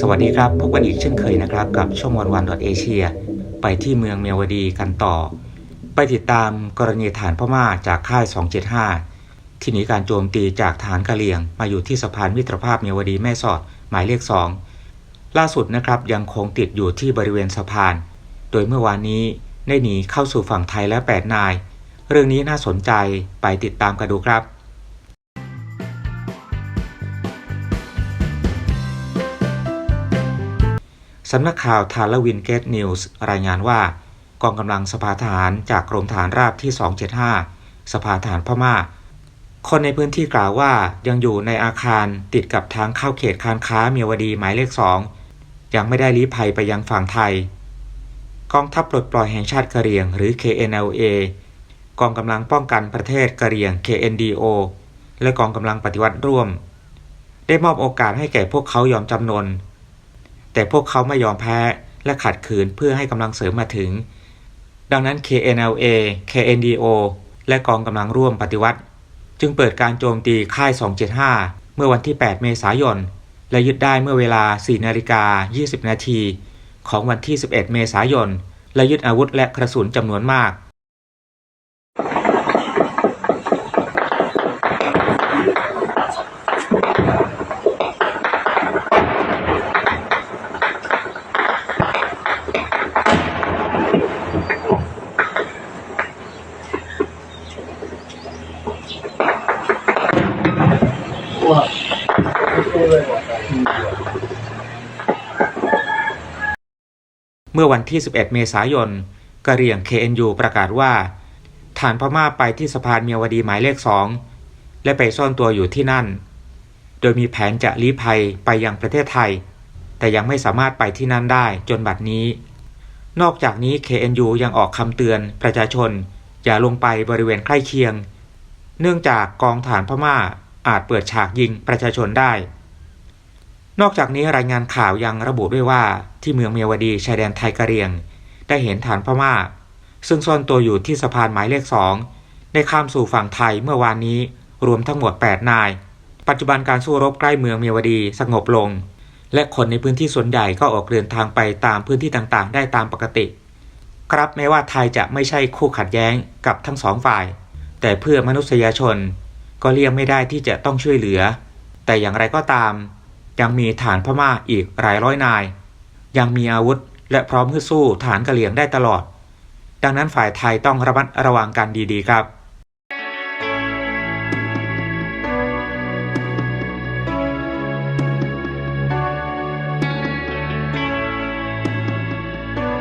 สวัสดีครับ พบกันอีกเช่นเคยนะครับ กับช่องวันวันดอทเอเชียไปที่เมืองเมียวดีกันต่อ ไปติดตามกรณีฐานพม่าจากค่าย 275 ที่หนีการโจมตีจากฐานกะเหลี่ยง มาอยู่ที่สะพานมิตรภาพเมียวดีแม่สอดหมายเลข 2 ล่าสุดนะครับยังคงติดอยู่ที่บริเวณสะพาน โดยเมื่อวานนี้ได้หนีเข้าสู่ฝั่งไทยแล้ว8นาย เรื่องนี้น่าสนใจไปติดตามกันดูครับ สำนักข่าวทาลวินเกตนิวส์รายงานว่า กองกำลังสภาทหารจากกรมฐานราบที่ 275 สภาทหารพม่า คนในพื้นที่กล่าวว่ายังอยู่ในอาคารติดกับทางเข้าเขตการค้าเมียวดีหมายเลข2ยังไม่ได้ลี้ภัยไปยังฝั่งไทย กองทัพปลดปล่อยแห่งชาติกะเหรี่ยง หรือ KNLA กองกำลังป้องกันประเทศกะเหรี่ยง KNDO และกองกำลังปฏิวัติร่วม ได้มอบโอกาสให้แก่พวกเขายอมจำนน แต่พวกเขาไม่ยอมแพ้และขัดขืนเพื่อให้กำลังเสริมมาถึง ดังนั้น KNLA KNDO และกองกำลังร่วมปฏิวัติ จึงเปิดการโจมตีค่าย 275 เมื่อวันที่ 8 เมษายน และยึดได้เมื่อเวลา 4 นาฬิกา 20 นาทีของวันที่ 11 เมษายน และยึดอาวุธและกระสุนจำนวนมาก เมื่อวันที่ 11 เมษายนกะเรียง KNU ประกาศว่า ฐานพม่าไปที่สะพานเมียวดีหมายเลข2และไปซ่อนตัวอยู่ที่นั่น โดยมีแผนจะลี้ภัยไปยังประเทศไทย แต่ยังไม่สามารถไปที่นั่นได้จนบัดนี้ นอกจากนี้ KNU ยังออกคำเตือนประชาชน อย่าลงไปบริเวณใกล้เคียง เนื่องจากกองฐานพม่า อาจเปิดฉากยิงประชาชนได้ นอกจากนี้รายงานข่าวยังระบุด้วยว่าที่เมืองเมียวดีชายแดนไทยกะเหรี่ยง ได้เห็นฐานพม่า ซึ่งซ่อนตัวอยู่ที่สะพานหมายเลขสองได้ข้ามสู่ฝั่งไทยเมื่อวานนี้รวมทั้งหมด 8 นาย ปัจจุบันการสู้รบใกล้เมืองเมียวดีสงบลง และคนในพื้นที่ส่วนใหญ่ก็ออกเดินทางไปตามพื้นที่ต่างๆ ได้ตามปกติ ครับแม้ว่าไทยจะไม่ใช่คู่ขัดแย้งกับทั้งสองฝ่าย แต่เพื่อมนุษยชน ก็เลี่ยงไม่ได้ที่จะต้องช่วยเหลือ แต่อย่างไรก็ตาม ยังมีฐานพม่าอีกหลายร้อยนาย ยังมีอาวุธและพร้อมฮึดสู้ฐานกะเหลี่ยงได้ตลอด ดังนั้นฝ่ายไทยต้องระมัดระวังกันดีๆครับ